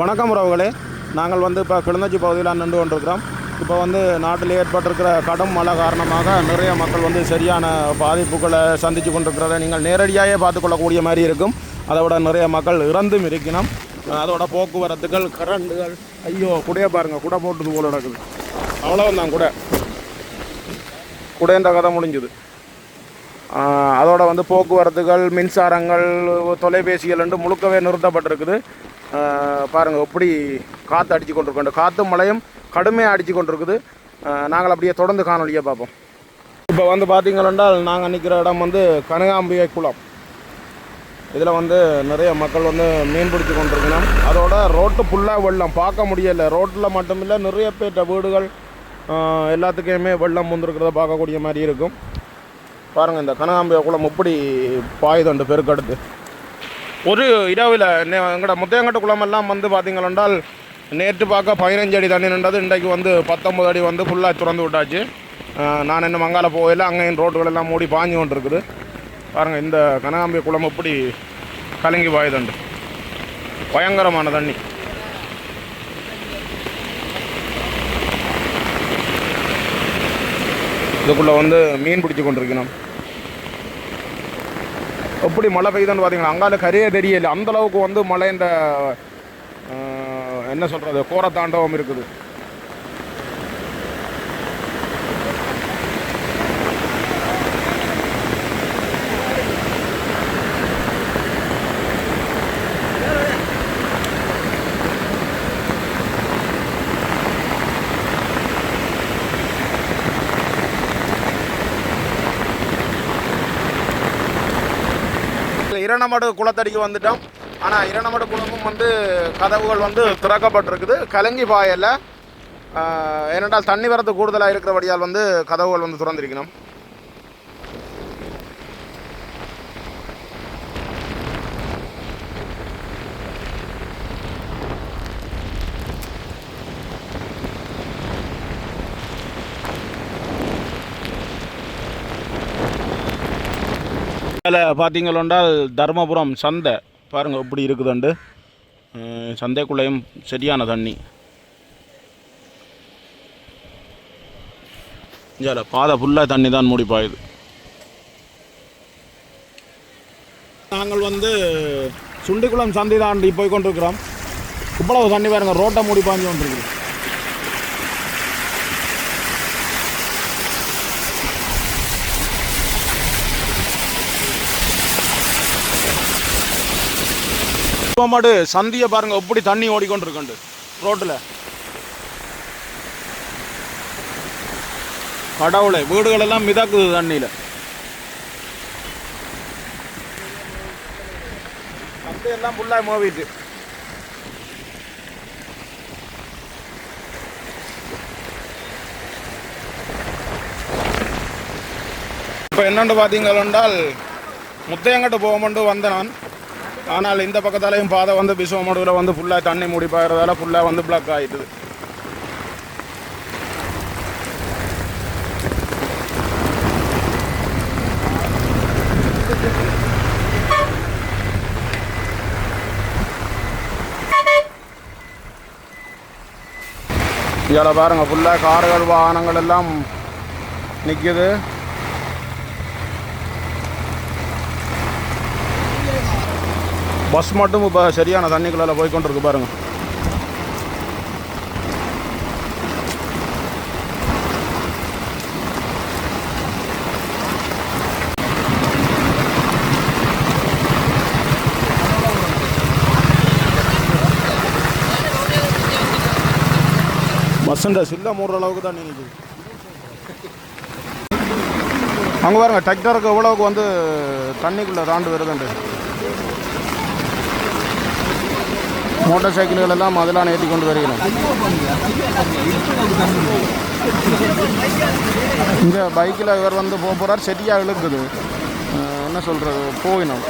வணக்கம் உறவுகளே. நாங்கள் வந்து இப்போ கிளிநொச்சி பகுதியில் நின்று கொண்டிருக்கிறோம். இப்போ வந்து நாட்டில் ஏற்பட்டிருக்கிற கடும் மழை காரணமாக நிறைய மக்கள் வந்து சரியான பாதிப்புகளை சந்தித்து கொண்டிருக்கிறத நீங்கள் நேரடியாகவே பார்த்துக்கொள்ளக்கூடிய மாதிரி இருக்கும். அதை விட நிறைய மக்கள் இறந்தும் இருக்கணும் அதோட போக்குவரத்துகள் கரண்டுகள் ஐயோ குடையை பாருங்கள் குடை போட்டது போல நடக்குது. அவ்வளோதான் குடை. குடைன்ற கதை முடிஞ்சுது. அதோட வந்து போக்குவரத்துகள் மின்சாரங்கள் தொலைபேசிகள் என்று முழுக்கவே நிறுத்தப்பட்டிருக்குது. பாருங்கள் எப்படி காற்று அடித்து கொண்டிருக்கோம் காற்றும் மழையும் கடுமையாக அடித்து கொண்டிருக்குது. நாங்கள் அப்படியே தொடர்ந்து காணொலியை பார்ப்போம். இப்போ வந்து பார்த்தீங்கன்னா நாங்கள் நிற்கிற இடம் வந்து கனகாம்பிகை குளம். இதில் வந்து நிறைய மக்கள் வந்து மீன் பிடிச்சி கொண்டிருக்கணும் அதோட ரோட்டு ஃபுல்லாக வெள்ளம். பார்க்க முடியலை. ரோட்டில் மட்டுமில்லை நிறைய பேர்ட்ட வீடுகள் எல்லாத்துக்குமே வெள்ளம் வந்துருக்கிறத பார்க்கக்கூடிய மாதிரி இருக்கும். பாருங்கள் இந்த கனகாம்பிய குளம் எப்படி பாயுதுண்டு பெருக்கெடுத்து ஒரு இரவில் எங்கட முத்தையங்கட்டு குளமெல்லாம் வந்து பார்த்தீங்களென்றால் நேற்று பார்க்க பதினஞ்சு அடி தண்ணி நின்றது இன்றைக்கு வந்து பத்தொம்பது அடி வந்து ஃபுல்லாக திறந்து விட்டாச்சு. நான் இன்னும் மங்கால போகல அங்கேயும் ரோட்டுகள் எல்லாம் மூடி பாஞ்சு கொண்டு இருக்குது பாருங்கள் இந்த கனகாம்பிய குளம் எப்படி கலங்கி பாயுதுண்டு பயங்கரமான தண்ணி. இதுக்குள்ளே வந்து மீன் பிடிச்சி கொண்டிருக்கணும். எப்படி மழை பெய்யுதுன்னு பார்த்தீங்கன்னா அங்கால கரையே தெரியல. அந்த அளவுக்கு வந்து மழை இந்த என்ன சொல்கிறது கோரத்தாண்டவம் இருக்குது. இரணமடு குளத்தடிக்கு வந்துட்டோம். ஆனால் இரணமடு குளமும் வந்து கதவுகள் வந்து திறக்கப்பட்டிருக்குது. கலங்கி பாயல ஆஹ், ஏனென்றால் தண்ணி வரத்து கூடுதலாக இருக்கிறபடியால் வந்து கதவுகள் வந்து திறந்திருக்கணும். மேலே பார்த்தீங்களோண்டால் தர்மபுரம் சந்தை. பாருங்கள் எப்படி இருக்குதுண்டு. சந்தைக்குள்ளேயும் சரியான தண்ணி. இதில் பாதை ஃபுல்லாக தண்ணி தான் மூடி பாயுது. நாங்கள் வந்து சுண்டிக்குளம் சந்தை தான் போய் கொண்டிருக்கிறோம் இவ்வளவு தண்ணி பாருங்க ரோட்டை மூடி பாஞ்சு கொண்டிருக்குது மாடு சந்தியை பாருங்க எப்படி தண்ணி ஓடிக்கொண்டிருக்கண்டு ரோட்டில். கடவுளை வீடுகள் எல்லாம் மிதக்குது தண்ணியில். சந்தையெல்லாம் ஃபுல்லாக மோவிட்டு. இப்போ என்னென்று பார்த்தீங்கள் முத்தையங்கட்டு போகமண்டு வந்தேன் நான். ஆனால் இந்த பக்கத்தாலையும் பாதை வந்து பிசுவமடுவில் வந்து ஃபுல்லாக தண்ணி மூடி பாயறதால ஃபுல்லாக வந்து பிளாக் ஆகிட்டுது இதில் பாருங்கள் ஃபுல்லாக கார்கள் வாகனங்கள் எல்லாம் நிற்கிது பஸ் மட்டும் இப்போ சரியான தண்ணிக்குள்ளே போய் பாருங்கள் பாருங்க. பஸ்ஸுண்ட சில்ல மூடுற அளவுக்கு தான் நினைக்குது அங்கே பாருங்க டிராக்டருக்கு எவ்வளவுக்கு வந்து தண்ணிக்குள்ளே தாண்டு வருதுண்டு மோட்டார் சைக்கிள்கள் எல்லாம் அதெல்லாம் ஏற்றி கொண்டு வருகிறோம். இந்த பைக்கில் இவர் வந்து போக போகிறார் செட்டியாக இழுக்குது. என்ன சொல்கிறது போயினோம்.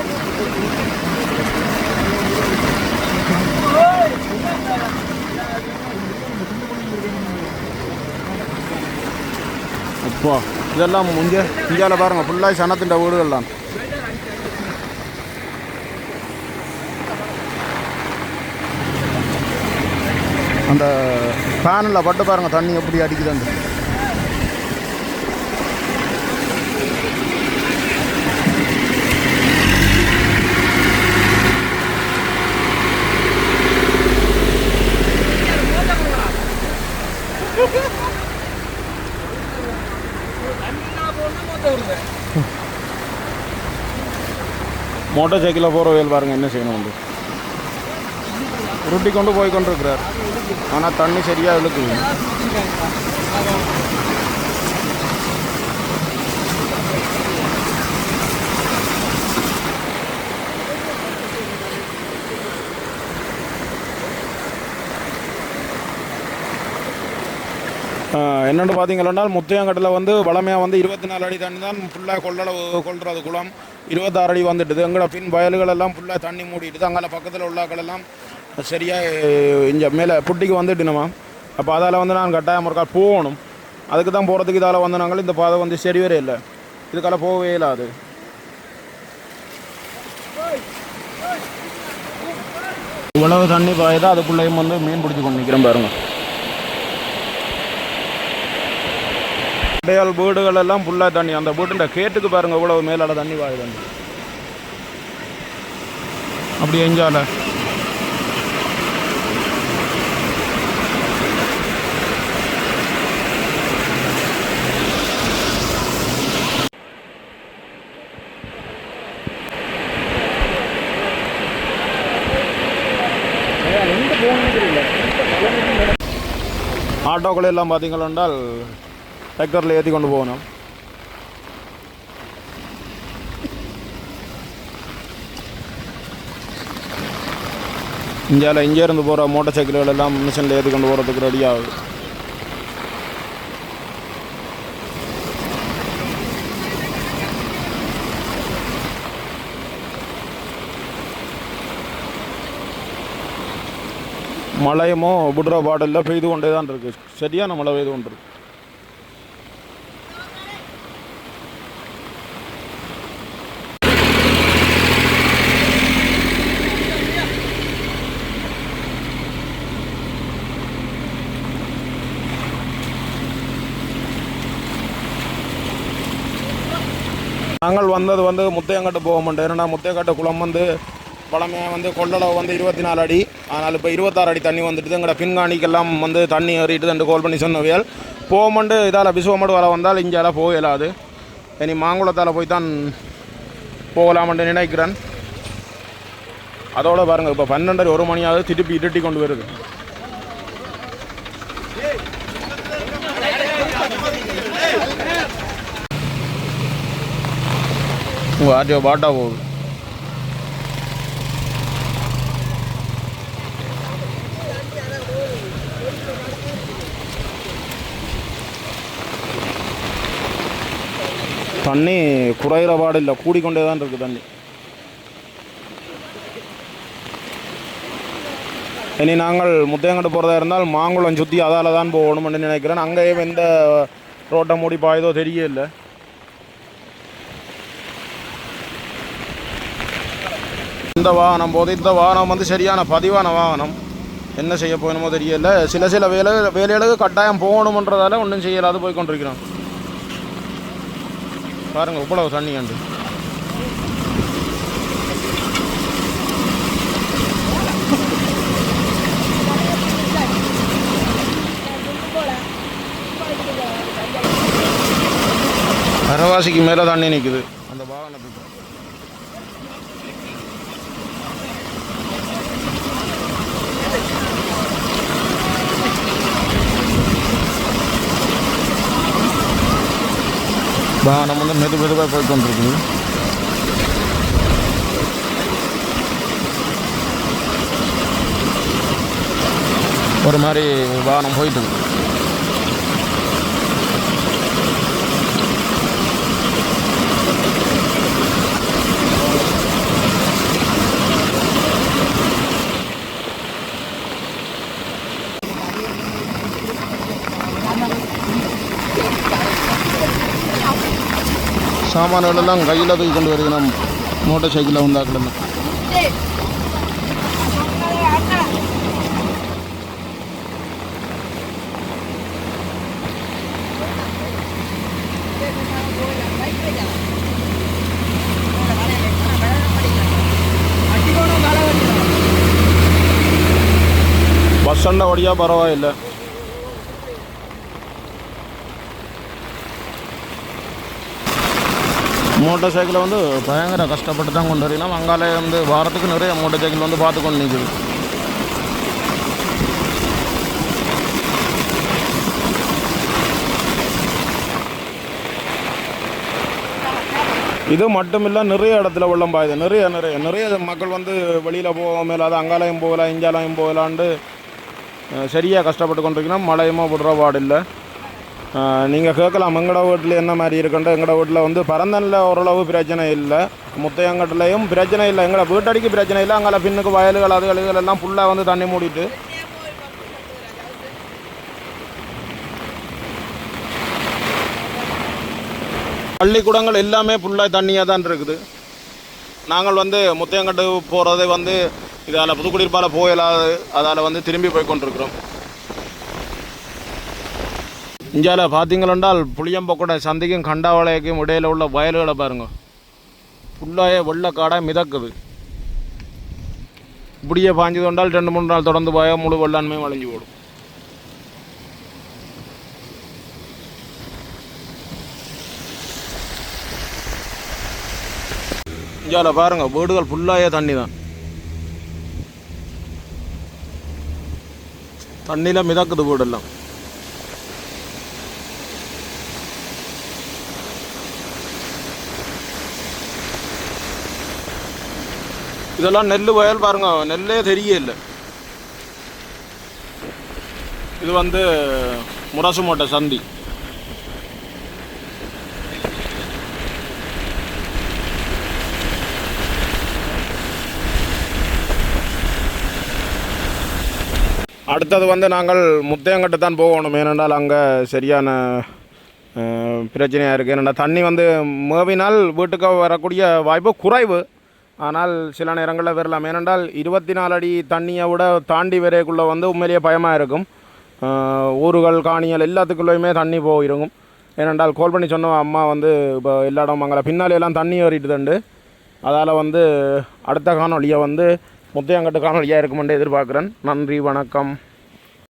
அப்பா இதெல்லாம் இங்கே இந்தியாவில் பாருங்கள் ஃபுல்லாக சனத்தின் வீடுகள் அந்த ஃபேனில் பட்டு பாருங்க தண்ணி எப்படி அடிக்குதுன்னு. மோட்டார் சைக்கிளில் போகிற வேல் பாருங்கள் என்ன செய்யணும் வந்து. உருட்டி கொண்டு போய் கொண்டிருக்கிறார். ஆனால் தண்ணி சரியாக இழுக்குது. என்னென்னு பார்த்தீங்கன்னா முத்தையங்கட்டில் வந்து வளமையாக வந்து இருபத்தி நாலு அடி தண்ணி தான் ஃபுல்லாக கொள்ளளவு கொள்றது குளம். இருபத்தாறு அடி வந்துட்டுது. எங்களோட பின் வயல்கள் எல்லாம் ஃபுல்லாக தண்ணி மூடிட்டுது. அங்கே பக்கத்தில் உள்ளாக்கள் எல்லாம் சரியாக இங்கே மேலே புட்டிக்கு வந்துட்டுனோமா அப்போ அதால் வந்து நான் கட்டாயம் ஒரு கால் போகணும். அதுக்கு தான் போகிறதுக்கு இதால் வந்து நாங்கள் இந்த பாதை வந்து சரி வரே இல்லை. இதுக்கால போகவே இல்லாது இவ்வளவு தண்ணி பாயுதா அதுக்குள்ளேயும் வந்து மீன் பிடிச்சி கொண்டு நிற்கிறேன் பாருங்க. இடையால் வீடுகள் எல்லாம் ஃபுல்லாக தண்ணி. அந்த வீட்டுண்ட கேட்டுக்கு பாருங்க இவ்வளவு மேலால தண்ணி பாயுது. அப்படி எஞ்சால. ஆட்டோக்கள் எல்லாம் பார்த்தீங்கள் என்றால் டிராக்டரில் ஏற்றி கொண்டு போகணும். இந்தியாவில் இங்கேருந்து போகிற மோட்டர் சைக்கிள்கள் எல்லாம் மிஷினில் ஏற்றி கொண்டு போகிறதுக்கு ரெடியாகுது மழையுமோ விடுற பாடலில் பெய்து கொண்டே தான் இருக்குது சரியான மழை பெய்து கொண்டு இருக்கு நாங்கள் வந்தது வந்து முத்தையங்காட்டு போக மாட்டோம். ஏன்னா முத்தையங்காட்டு குளம் வந்து பழமையாக வந்து கொள்ளளவு வந்து இருபத்தி நாலு அடி. அதனால் இப்போ இருபத்தாறு அடி தண்ணி வந்துட்டு எங்களோட பின்காணிக்கெல்லாம் வந்து தண்ணி ஏறிட்டு ரெண்டு கோல் பண்ணி சொன்னவியல் போமண்டு இதால் பிசுவமண்டு வர வந்தால் இங்கே போக இயலாது. இனி மாங்குளத்தால் போய் தான் போகலாம்னு நினைக்கிறேன். அதோட பாருங்கள் இப்போ பன்னெண்டரை ஒரு மணியாவது திருப்பி இருட்டி கொண்டு வருது. உங்கள் ஆர்டிஓ பாட்டா போகுது. தண்ணி குறையிற பாடு இல்லை கூடிக்கொண்டே தான் இருக்குது தண்ணி. இனி நாங்கள் முத்தையங்கட்டு போகிறதா இருந்தால் மாங்குளம் சுற்றி அதால் தான் போகணும்னு நினைக்கிறேன். அங்கேயும் எந்த ரோட்டை மூடி பாயுதோ தெரியல இந்த வாகனம் போது இந்த வாகனம் வந்து சரியான பதிவான வாகனம். என்ன செய்ய போகணுமோ தெரியல சில சில வேலை வேலைகளுக்கு கட்டாயம் போகணுன்றதால ஒன்றும் செய்யலாது போய் கொண்டிருக்கிறோம் பாருங்க இவ்வளவு தண்ணி கண்டு. அரவாசிக்கு மேலே தண்ணி நிற்குது அந்த வாகனத்துக்கு. வாகனம் வந்து மெது மெதுவாக போய் கொண்டிருக்குது ஒரு மாதிரி வாகனம் போயிட்டு சாமான்களெல்லாம் கையில் தூக்கி கொண்டு வருகிறோம். மோட்டார் சைக்கிளில் உண்டாக்கலாம் பஸ் ஸ்டாண்டை வழியாக பரவாயில்லை. மோட்டார் சைக்கிளை வந்து பயங்கர கஷ்டப்பட்டு தான் கொண்டு வரலாம் அங்காலே வந்து வாரத்துக்கு நிறைய மோட்டார் சைக்கிள் வந்து பார்த்து கொண்டு நிற்குது இது மட்டும் இல்லை நிறைய இடத்துல வெள்ளம் பாயுது. நிறைய நிறைய நிறைய மக்கள் வந்து வெளியில் போக மேலாத அங்காலயம் போகலாம் இஞ்சாலயம் போகலான்ட்டு அஹ், சரியா கஷ்டப்பட்டு கொண்டிருக்கணும். மழையுமா விடுற பாடில்லை நீங்கள் கேட்கலாம் எங்கட வீட்டில் என்ன மாதிரி இருக்குன்ட்டு. எங்கட வீட்டில் வந்து பரந்தனில் ஓரளவு பிரச்சனை இல்லை. முத்தையங்கட்டிலையும் பிரச்சனை இல்லை. எங்களை வீட்டடிக்கு பிரச்சனை இல்லை. அங்கே பின்னுக்கு வயல்கள் அதுகள் இதுகள் எல்லாம் ஃபுல்லாக வந்து தண்ணி மூடிட்டு. பள்ளிக்கூடங்கள் எல்லாமே ஃபுல்லாக தண்ணியாக தான் இருக்குது. நாங்கள் வந்து முத்தையங்கட்டு போகிறது வந்து இதால் புதுக்குடியிருப்பால் போயிடாது அதால் வந்து திரும்பி போய் கொண்டிருக்கிறோம். இந்தியாவில் பார்த்தீங்களென்றால் புளியம்பக்கூட சந்தைக்கும் கண்டாவளைக்கும் இடையில் உள்ள வயல்களை பாருங்க. ஃபுல்லாக வெள்ளக்காடாக மிதக்குது. இப்படியே பாஞ்சது கொண்டால் ரெண்டு மூணு நாள் தொடர்ந்து போய முழு வெள்ளாண்மையும் வளைஞ்சு போடும் இந்தியாவில் பாருங்க வீடுகள் ஃபுல்லாகவே தண்ணி தான் தண்ணியில் மிதக்குது வீடெல்லாம். இதெல்லாம் நெல் வயல் பாருங்க நெல்லே தெரியல இது வந்து முரசுமோட்டை சந்தி அடுத்தது வந்து நாங்கள் முத்தையங்கட்டு தான் போகணும் ஏனென்றால் அங்கே சரியான பிரச்சனையாக இருக்குது ஏன்னா தண்ணி வந்து மேவினால் வீட்டுக்கு வரக்கூடிய வாய்ப்பு குறைவு ஆனால் சில நேரங்களில் வரலாம். ஏனென்றால் இருபத்தி நாலு அடி தண்ணியை விட தாண்டி வரைக்குள்ளே வந்து உண்மையிலேயே பயமாக இருக்கும். ஊறுகள் ஊர்கள் காணிகள் எல்லாத்துக்குள்ளேயுமே தண்ணி போயிருக்கும். ஏனென்றால் கால் பண்ணி சொன்ன அம்மா வந்து இப்போ எல்லா இடம் அங்கே பின்னாடி எல்லாம் தண்ணி ஏறிட்டுதுண்டு. அதால் வந்து அடுத்த காணொலியை வந்து முத்தையங்கட்டு காணொலியாக இருக்குமென்று எதிர்பார்க்குறேன். நன்றி வணக்கம்.